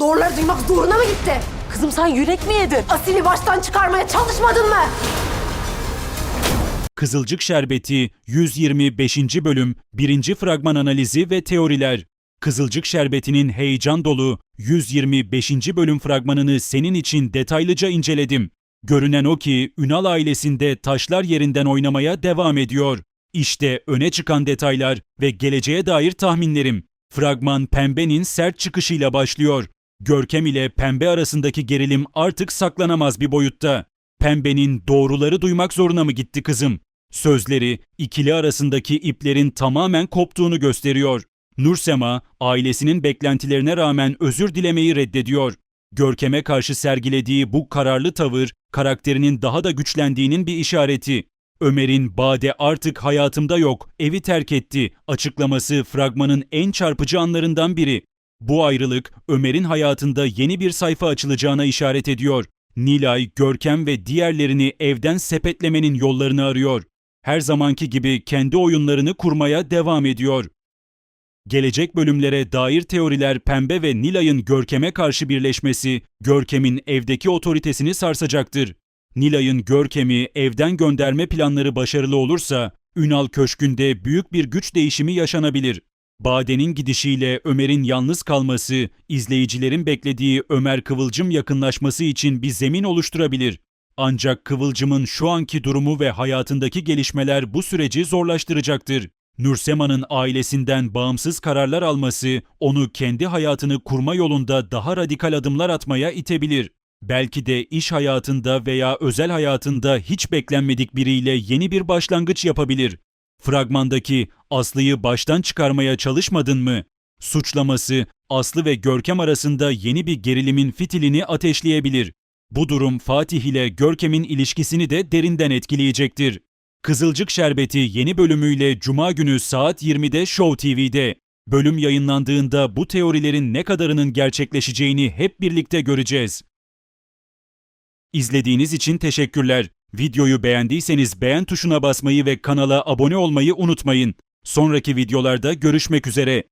Doğruları duymak zoruna mı gitti? Kızım sen yürek mi yedin? Asil'i baştan çıkarmaya çalışmadın mı? Kızılcık Şerbeti 125. bölüm 1. fragman analizi ve teoriler. Kızılcık Şerbeti'nin heyecan dolu 125. bölüm fragmanını senin için detaylıca inceledim. Görünen o ki Ünal ailesinde taşlar yerinden oynamaya devam ediyor. İşte öne çıkan detaylar ve geleceğe dair tahminlerim. Fragman Pembe'nin sert çıkışıyla başlıyor. Görkem ile Pembe arasındaki gerilim artık saklanamaz bir boyutta. Pembe'nin doğruları duymak zoruna mı gitti kızım? Sözleri ikili arasındaki iplerin tamamen koptuğunu gösteriyor. Nursema ailesinin beklentilerine rağmen özür dilemeyi reddediyor. Görkem'e karşı sergilediği bu kararlı tavır karakterinin daha da güçlendiğinin bir işareti. Ömer'in Bade artık hayatımda yok, evi terk etti açıklaması fragmanın en çarpıcı anlarından biri. Bu ayrılık Ömer'in hayatında yeni bir sayfa açılacağına işaret ediyor. Nilay, Görkem ve diğerlerini evden sepetlemenin yollarını arıyor. Her zamanki gibi kendi oyunlarını kurmaya devam ediyor. Gelecek bölümlere dair teoriler Pembe ve Nilay'ın Görkem'e karşı birleşmesi, Görkem'in evdeki otoritesini sarsacaktır. Nilay'ın Görkem'i evden gönderme planları başarılı olursa, Ünal Köşkü'nde büyük bir güç değişimi yaşanabilir. Bade'nin gidişiyle Ömer'in yalnız kalması, izleyicilerin beklediği Ömer Kıvılcım yakınlaşması için bir zemin oluşturabilir. Ancak Kıvılcım'ın şu anki durumu ve hayatındaki gelişmeler bu süreci zorlaştıracaktır. Nursema'nın ailesinden bağımsız kararlar alması onu kendi hayatını kurma yolunda daha radikal adımlar atmaya itebilir. Belki de iş hayatında veya özel hayatında hiç beklenmedik biriyle yeni bir başlangıç yapabilir. Fragmandaki Aslı'yı baştan çıkarmaya çalışmadın mı? Suçlaması Aslı ve Görkem arasında yeni bir gerilimin fitilini ateşleyebilir. Bu durum Fatih ile Görkem'in ilişkisini de derinden etkileyecektir. Kızılcık Şerbeti yeni bölümüyle Cuma günü saat 20'de Show TV'de. Bölüm yayınlandığında bu teorilerin ne kadarının gerçekleşeceğini hep birlikte göreceğiz. İzlediğiniz için teşekkürler. Videoyu beğendiyseniz beğen tuşuna basmayı ve kanala abone olmayı unutmayın. Sonraki videolarda görüşmek üzere.